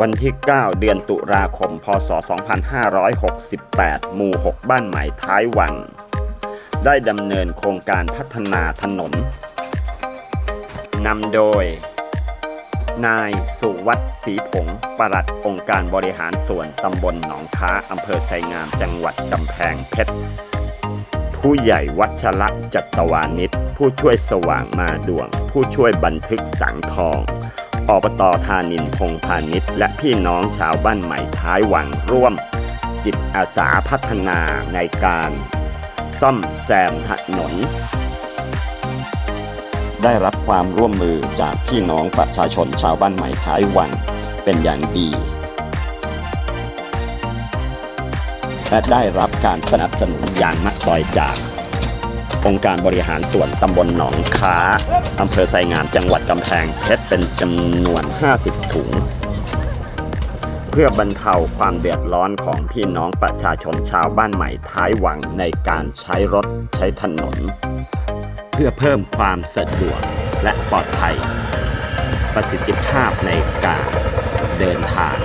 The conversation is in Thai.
วันที่ 9 เดือนตุลาคม พศ 2568 หมู่ 6 บ้านใหม่ท้ายวัง ได้ดำเนินโครงการพัฒนาถนนนำโดย นายสุวัตศรีผงปลัดองค์การบริหารส่วนตำบลหนองค้าอำเภอไชงามจังหวัดกำแพงเพชร ผู้ใหญ่วัชระจัตวานิชผู้ช่วยสว่างมาดวง ผู้ช่วยบันทึกสังทอง อบตธานินพงพาณิชย์และพี่น้องชาวบ้านใหม่ท้ายหวังร่วม จิตอาสาพัฒนาในการ ซ่อมแซมถนน ได้รับความร่วมมือจากพี่น้องประชาชนชาวบ้านใหม่ท้ายวังเป็นอย่างดีและได้รับการสนับสนุนอย่างมากมายจาก องค์การบริหารส่วนตำบลหนองค้าอำเภอไซงามจังหวัดกำแพงเพชรเป็นจำนวน 50 ถุง เพื่อบรรเทาความเดือดร้อนของพี่น้องประชาชนชาวบ้านใหม่ท้ายวังในการใช้รถใช้ถนน เพื่อเพิ่มความสะดวกและปลอดภัย ประสิทธิภาพในการเดินทาง